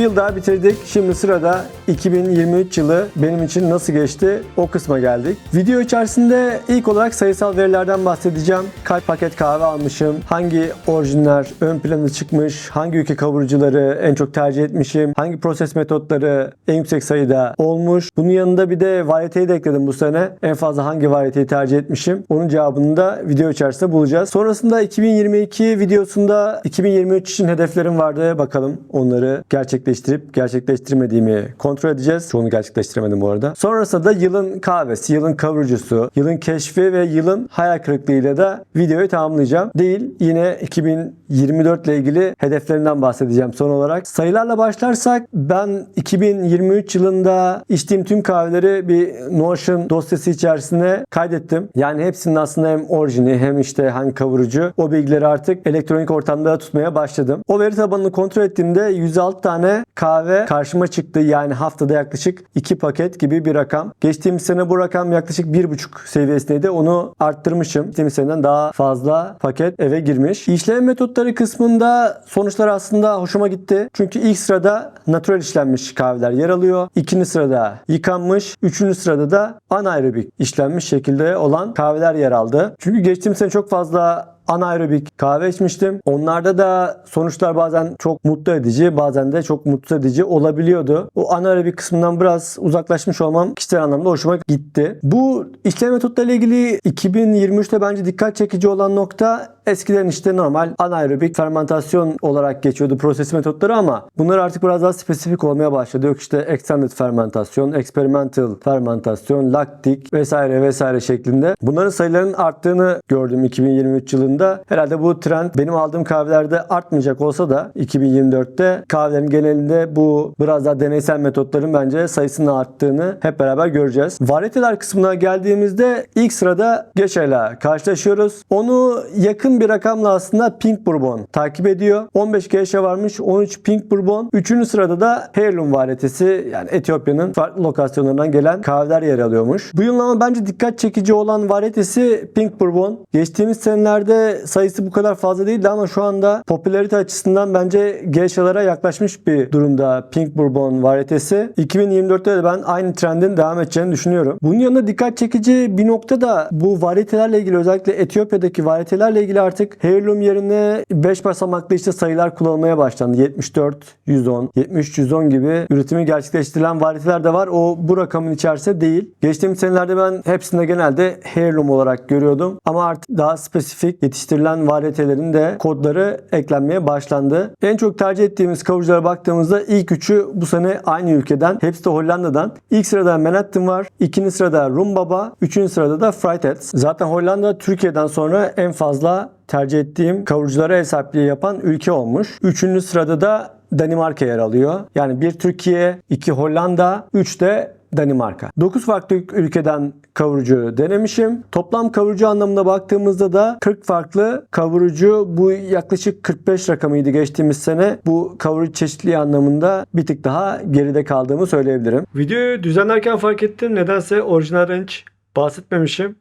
yıl daha bitirdik. Şimdi sırada 2023 yılı benim için nasıl geçti o kısma geldik. Video içerisinde ilk olarak sayısal verilerden bahsedeceğim. Kaç paket kahve almışım, hangi orijinler ön plana çıkmış, hangi ülke kavurucuları en çok tercih etmişim, hangi proses metotları en yüksek sayıda olmuş. Bunun yanında bir de varieteyi de ekledim bu sene. En fazla hangi varieteyi tercih etmişim? Onun cevabını da video içerisinde bulacağız. Sonrasında 2022 videosunda 2023 için hedeflerim vardı. Bakalım onları gerçekleştirip gerçekleştirmediğimi kontrol edeceğiz. Çoğunu gerçekleştiremedim bu arada. Sonrasında da yılın kahvesi, yılın kavurucusu, yılın keşfi ve yılın hayal kırıklığıyla da videoyu tamamlayacağım. Değil yine 2024 ile ilgili hedeflerimden bahsedeceğim son olarak. Sayılarla başlarsak ben 2023 yılında içtiğim tüm kahveleri bir Notion dosyası içerisine kaydettim. Yani hepsinin aslında hem orijini hem işte hangi kavurucu o bilgileri artık elektronik ortamda tutmaya başladım. O veri tabanını kontrol ettiğimde 106 tane kahve karşıma çıktı. Yani haftada yaklaşık 2 paket gibi bir rakam. Geçtiğimiz sene bu rakam yaklaşık 1,5 seviyesindeydi. Onu arttırmışım. Geçtiğimiz seneden daha fazla paket eve girmiş. İşlem metotları kısmında sonuçlar aslında hoşuma gitti. Çünkü ilk sırada natural işlenmiş kahveler yer alıyor. İkinci sırada yıkanmış. Üçüncü sırada da anaerobik işlenmiş şekilde olan kahveler yer aldı. Çünkü geçtiğimiz sene çok fazla anaerobik kahve içmiştim. Onlarda da sonuçlar bazen çok mutlu edici, bazen de çok mutsuz edici olabiliyordu. O anaerobik kısmından biraz uzaklaşmış olmam kişisel anlamda hoşuma gitti. Bu işlem metotlarıyla ilgili 2023'te bence dikkat çekici olan nokta eskiden işte normal anaerobik fermentasyon olarak geçiyordu proses metotları ama bunlar artık biraz daha spesifik olmaya başladı. Yok işte extended fermentasyon, experimental fermentasyon, laktik vesaire vesaire şeklinde. Bunların sayılarının arttığını gördüm 2023 yılında. Herhalde bu trend benim aldığım kahvelerde artmayacak olsa da 2024'te kahvelerin genelinde bu biraz daha deneysel metotların bence sayısının arttığını hep beraber göreceğiz. Varieteler kısmına geldiğimizde ilk sırada Geşa'yla karşılaşıyoruz. Onu yakın bir rakamla aslında Pink Bourbon takip ediyor. 15 Geşa varmış, 13 Pink Bourbon. Üçüncü sırada da Heirloom varyetesi yani Etiyopya'nın farklı lokasyonlarından gelen kahveler yer alıyormuş. Bu yılın ama bence dikkat çekici olan varyetesi Pink Bourbon. Geçtiğimiz senelerde sayısı bu kadar fazla değildi ama şu anda popülarite açısından bence Geisha'lara yaklaşmış bir durumda Pink Bourbon varyetesi. 2024'te de ben aynı trendin devam edeceğini düşünüyorum. Bunun yanında dikkat çekici bir nokta da bu varyetelerle ilgili özellikle Etiyopya'daki varyetelerle ilgili artık Heirloom yerine 5 basamaklı işte sayılar kullanılmaya başlandı. 74, 110, 73, 110 gibi üretimi gerçekleştirilen varyeteler de var. O bu rakamın içerisinde değil. Geçtiğimiz senelerde ben hepsinde genelde Heirloom olarak görüyordum. Ama artık daha spesifik yetiştirilen varyetelerin de kodları eklenmeye başlandı. En çok tercih ettiğimiz kavuruculara baktığımızda ilk üçü bu sene aynı ülkeden. Hepsi de Hollanda'dan. İlk sırada Manhattan var. ikinci sırada Rumbaba. Üçüncü sırada da Frightheads. Zaten Hollanda Türkiye'den sonra en fazla tercih ettiğim kavuruculara ev yapan ülke olmuş. Üçüncü sırada da Danimarka yer alıyor. Yani bir Türkiye, iki Hollanda, üç de Danimarka. 9 farklı ülkeden kavurucu denemişim. Toplam kavurucu anlamında baktığımızda da 40 farklı kavurucu bu yaklaşık 45 rakamıydı geçtiğimiz sene. Bu kavurucu çeşitliliği anlamında bir tık daha geride kaldığımı söyleyebilirim. Videoyu düzenlerken fark ettim. Nedense orijinal range bahsetmemişim.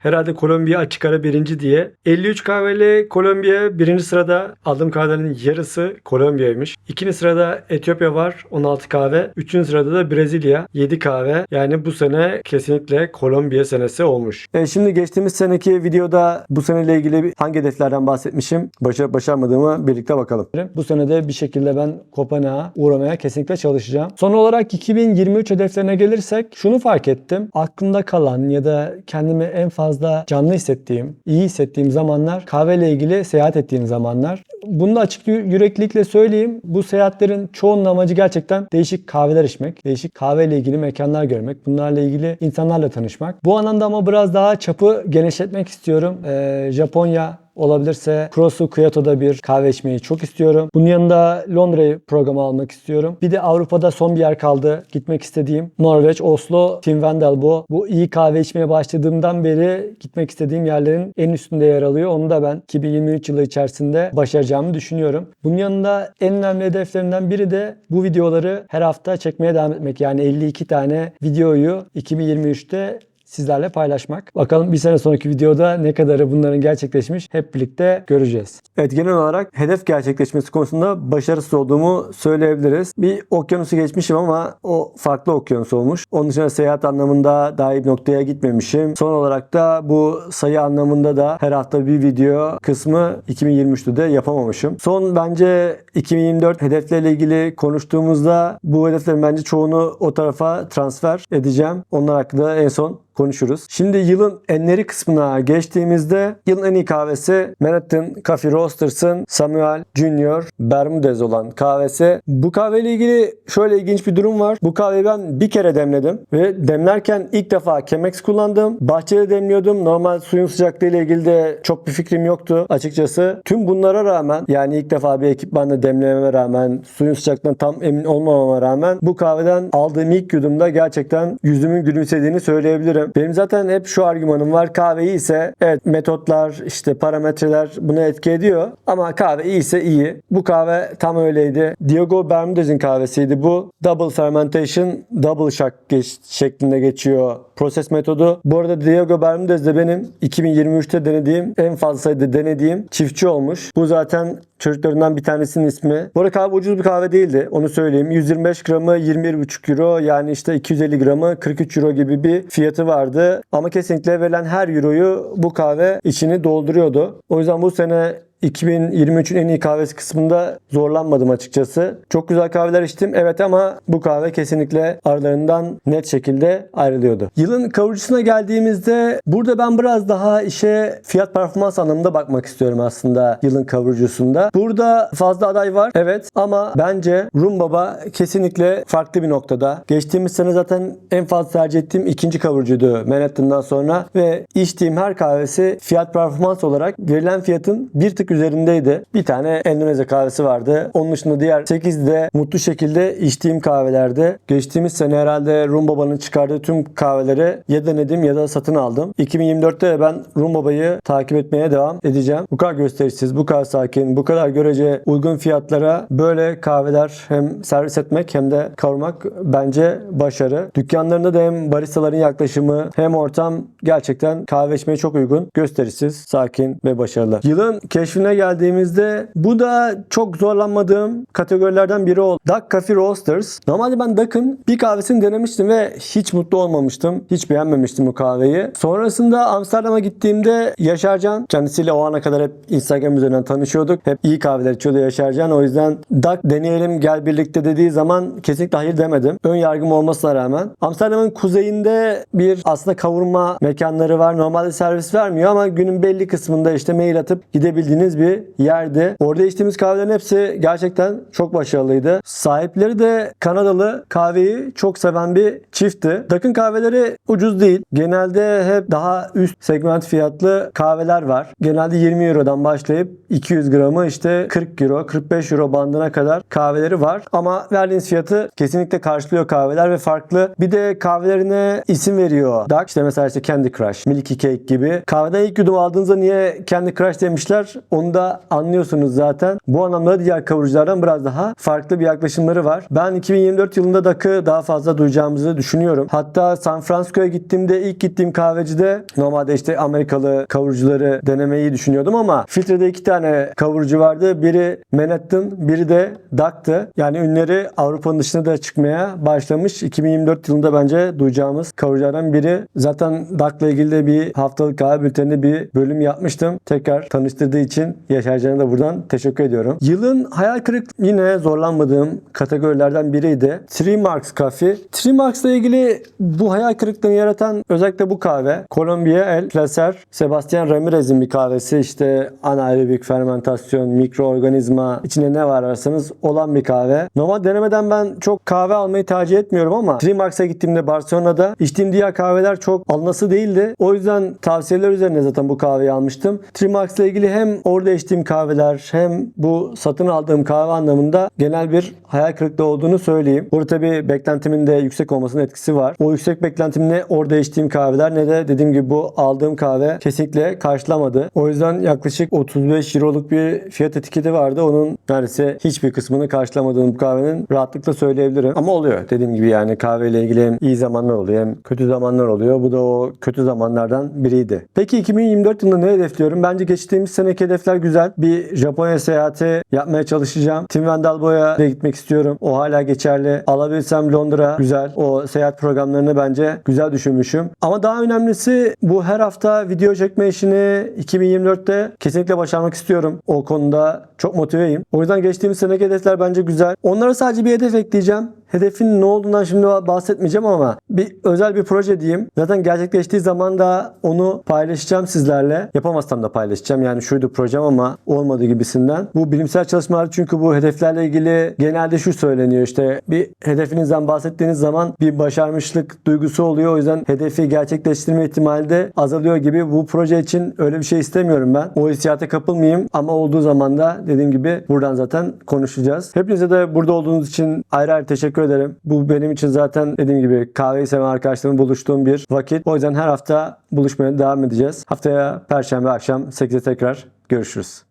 Herhalde Kolombiya açık ara birinci diye. 53 kahveli Kolombiya birinci sırada aldığım kahvelerin yarısı Kolombiya'ymış. İkinci sırada Etiyopya var 16 kahve. Üçüncü sırada da Brezilya 7 kahve. Yani bu sene kesinlikle Kolombiya senesi olmuş. E şimdi geçtiğimiz seneki videoda bu seneyle ilgili hangi hedeflerden bahsetmişim? Başa başarmadığımı birlikte bakalım. Bu sene de bir şekilde ben Kopenhag'a uğramaya kesinlikle çalışacağım. Son olarak 2023 hedeflerine gelirsek şunu fark ettim. Aklımda kalan ya da kendimi en fazla fazla canlı hissettiğim, iyi hissettiğim zamanlar kahveyle ilgili seyahat ettiğim zamanlar. Bunu da açık yüreklilikle söyleyeyim. Bu seyahatlerin çoğunun amacı gerçekten değişik kahveler içmek, değişik kahveyle ilgili mekanlar görmek, bunlarla ilgili insanlarla tanışmak. Bu anlamda ama biraz daha çapı genişletmek istiyorum. Ee, Japonya Olabilirse Krosu Kyoto'da bir kahve içmeyi çok istiyorum. Bunun yanında Londra'yı programa almak istiyorum. Bir de Avrupa'da son bir yer kaldı. Gitmek istediğim Norveç, Oslo, Tim Wendelbo. Bu iyi kahve içmeye başladığımdan beri gitmek istediğim yerlerin en üstünde yer alıyor. Onu da ben 2023 yılı içerisinde başaracağımı düşünüyorum. Bunun yanında en önemli hedeflerimden biri de bu videoları her hafta çekmeye devam etmek. Yani 52 tane videoyu 2023'te sizlerle paylaşmak. Bakalım bir sene sonraki videoda ne kadarı bunların gerçekleşmiş hep birlikte göreceğiz. Evet genel olarak hedef gerçekleşmesi konusunda başarısız olduğumu söyleyebiliriz. Bir okyanusu geçmişim ama o farklı okyanus olmuş. Onun dışında seyahat anlamında daha iyi bir noktaya gitmemişim. Son olarak da bu sayı anlamında da her hafta bir video kısmı 2023'te de yapamamışım. Son bence 2024 hedeflerle ilgili konuştuğumuzda bu hedeflerin bence çoğunu o tarafa transfer edeceğim. Onlar hakkında en son konuşuruz. Şimdi yılın enleri kısmına geçtiğimizde yılın en iyi kahvesi Manhattan Coffee Roasters'ın Samuel Junior Bermudez olan kahvesi. Bu kahveyle ilgili şöyle ilginç bir durum var. Bu kahveyi ben bir kere demledim ve demlerken ilk defa Chemex kullandım. Bahçede demliyordum. Normal suyun sıcaklığı ile ilgili de çok bir fikrim yoktu açıkçası. Tüm bunlara rağmen yani ilk defa bir ekipmanla demlememe rağmen suyun sıcaklığından tam emin olmamama rağmen bu kahveden aldığım ilk yudumda gerçekten yüzümün gülümsediğini söyleyebilirim. Benim zaten hep şu argümanım var. Kahve iyiyse evet metotlar işte parametreler buna etki ediyor. Ama kahve iyiyse iyi. Bu kahve tam öyleydi. Diego Bermudez'in kahvesiydi bu. Double fermentation, double shock geç- şeklinde geçiyor proses metodu. Bu arada Diego Bermudez de benim 2023'te denediğim en fazla sayıda denediğim çiftçi olmuş. Bu zaten çocuklarından bir tanesinin ismi. Bu arada kahve ucuz bir kahve değildi. Onu söyleyeyim. 125 gramı 21,5 euro yani işte 250 gramı 43 euro gibi bir fiyatı vardı. Ama kesinlikle verilen her euroyu bu kahve içini dolduruyordu. O yüzden bu sene 2023'ün en iyi kahvesi kısmında zorlanmadım açıkçası. Çok güzel kahveler içtim evet ama bu kahve kesinlikle aralarından net şekilde ayrılıyordu. Yılın kavurucusuna geldiğimizde burada ben biraz daha işe fiyat performans anlamında bakmak istiyorum aslında yılın kavurucusunda. Burada fazla aday var evet ama bence Rum Baba kesinlikle farklı bir noktada. Geçtiğimiz sene zaten en fazla tercih ettiğim ikinci kavurucuydu Manhattan'dan sonra ve içtiğim her kahvesi fiyat performans olarak verilen fiyatın bir tık üzerindeydi. Bir tane Endonezya kahvesi vardı. Onun dışında diğer 8 de mutlu şekilde içtiğim kahvelerdi. Geçtiğimiz sene herhalde Rum Baba'nın çıkardığı tüm kahveleri ya denedim ya da satın aldım. 2024'te de ben Rum Baba'yı takip etmeye devam edeceğim. Bu kadar gösterişsiz, bu kadar sakin, bu kadar görece uygun fiyatlara böyle kahveler hem servis etmek hem de kavurmak bence başarı. Dükkanlarında da hem baristaların yaklaşımı hem ortam gerçekten kahve içmeye çok uygun. Gösterişsiz, sakin ve başarılı. Yılın keşfine geldiğimizde bu da çok zorlanmadığım kategorilerden biri oldu. Duck Coffee Roasters. Normalde ben Duck'ın bir kahvesini denemiştim ve hiç mutlu olmamıştım. Hiç beğenmemiştim bu kahveyi. Sonrasında Amsterdam'a gittiğimde Yaşarcan kendisiyle o ana kadar hep Instagram üzerinden tanışıyorduk. Hep iyi kahveler içiyordu Yaşarcan. O yüzden Duck deneyelim gel birlikte dediği zaman kesinlikle hayır demedim. Ön yargım olmasına rağmen. Amsterdam'ın kuzeyinde bir aslında kavurma mekanları var. Normalde servis vermiyor ama günün belli kısmında işte mail atıp gidebildiğiniz bir yerdi. Orada içtiğimiz kahvelerin hepsi gerçekten çok başarılıydı. Sahipleri de Kanadalı kahveyi çok seven bir çiftti. Duck'ın kahveleri ucuz değil. Genelde hep daha üst segment fiyatlı kahveler var. Genelde 20 Euro'dan başlayıp 200 gramı işte 40 Euro, 45 Euro bandına kadar kahveleri var. Ama verdiğiniz fiyatı kesinlikle karşılıyor kahveler ve farklı. Bir de kahvelerine isim veriyor. Duck işte mesela işte Candy Crush, Milky Cake gibi. Kahveden ilk yudum aldığınızda niye Candy Crush demişler onu da anlıyorsunuz zaten. Bu anlamda diğer kavuruculardan biraz daha farklı bir yaklaşımları var. Ben 2024 yılında Duck'ı daha fazla duyacağımızı düşünüyorum. Hatta San Francisco'ya gittiğimde ilk gittiğim kahvecide normalde işte Amerikalı kavurucuları denemeyi düşünüyordum ama filtrede iki tane kavurucu vardı. Biri Manhattan, biri de Duck'tı. Yani ünleri Avrupa'nın dışına da çıkmaya başlamış. 2024 yılında bence duyacağımız kavuruculardan biri. Zaten Duck'la ilgili de bir haftalık kahve bülteninde bir bölüm yapmıştım. Tekrar tanıştırdığı için Yaşar Can'a da buradan teşekkür ediyorum. Yılın hayal kırıklığı yine zorlanmadığım kategorilerden biriydi. Three Marks Coffee. Three Marks'la ilgili bu hayal kırıklığını yaratan özellikle bu kahve. Colombia El Placer, Sebastian Ramirez'in bir kahvesi. İşte anaerobik fermentasyon, mikroorganizma, içinde ne var ararsanız olan bir kahve. Normal denemeden ben çok kahve almayı tercih etmiyorum ama Three Marks'a gittiğimde Barcelona'da içtiğim diğer kahveler çok alınası değildi. O yüzden tavsiyeler üzerine zaten bu kahveyi almıştım. Three Marks'la ilgili hem orijinal orada içtiğim kahveler hem bu satın aldığım kahve anlamında genel bir hayal kırıklığı olduğunu söyleyeyim. Burada tabii beklentimin de yüksek olmasının etkisi var. O yüksek beklentim ne orada içtiğim kahveler ne de dediğim gibi bu aldığım kahve kesinlikle karşılamadı. O yüzden yaklaşık 35 euroluk bir fiyat etiketi vardı. Onun neredeyse hiçbir kısmını karşılamadığım bu kahvenin rahatlıkla söyleyebilirim. Ama oluyor dediğim gibi yani kahveyle ilgili hem iyi zamanlar oluyor hem kötü zamanlar oluyor. Bu da o kötü zamanlardan biriydi. Peki 2024 yılında ne hedefliyorum? Bence geçtiğimiz seneki hedefler güzel. Bir Japonya seyahati yapmaya çalışacağım. Tim Wendelboe'ya da gitmek istiyorum. O hala geçerli. Alabilirsem Londra güzel. O seyahat programlarını bence güzel düşünmüşüm. Ama daha önemlisi bu her hafta video çekme işini 2024'te kesinlikle başarmak istiyorum. O konuda çok motiveyim. O yüzden geçtiğimiz seneki hedefler bence güzel. Onlara sadece bir hedef ekleyeceğim. Hedefin ne olduğundan şimdi bahsetmeyeceğim ama bir özel bir proje diyeyim. Zaten gerçekleştiği zaman da onu paylaşacağım sizlerle. Yapamazsam da paylaşacağım. Yani şuydu projem ama olmadı gibisinden. Bu bilimsel çalışmalar çünkü bu hedeflerle ilgili genelde şu söyleniyor işte bir hedefinizden bahsettiğiniz zaman bir başarmışlık duygusu oluyor. O yüzden hedefi gerçekleştirme ihtimali de azalıyor gibi. Bu proje için öyle bir şey istemiyorum ben. O hissiyata kapılmayayım ama olduğu zaman da dediğim gibi buradan zaten konuşacağız. Hepinize de burada olduğunuz için ayrı ayrı teşekkür ederim. Bu benim için zaten dediğim gibi kahveyi seven arkadaşlarımla buluştuğum bir vakit. O yüzden her hafta buluşmaya devam edeceğiz. Haftaya Perşembe akşam 8'de tekrar görüşürüz.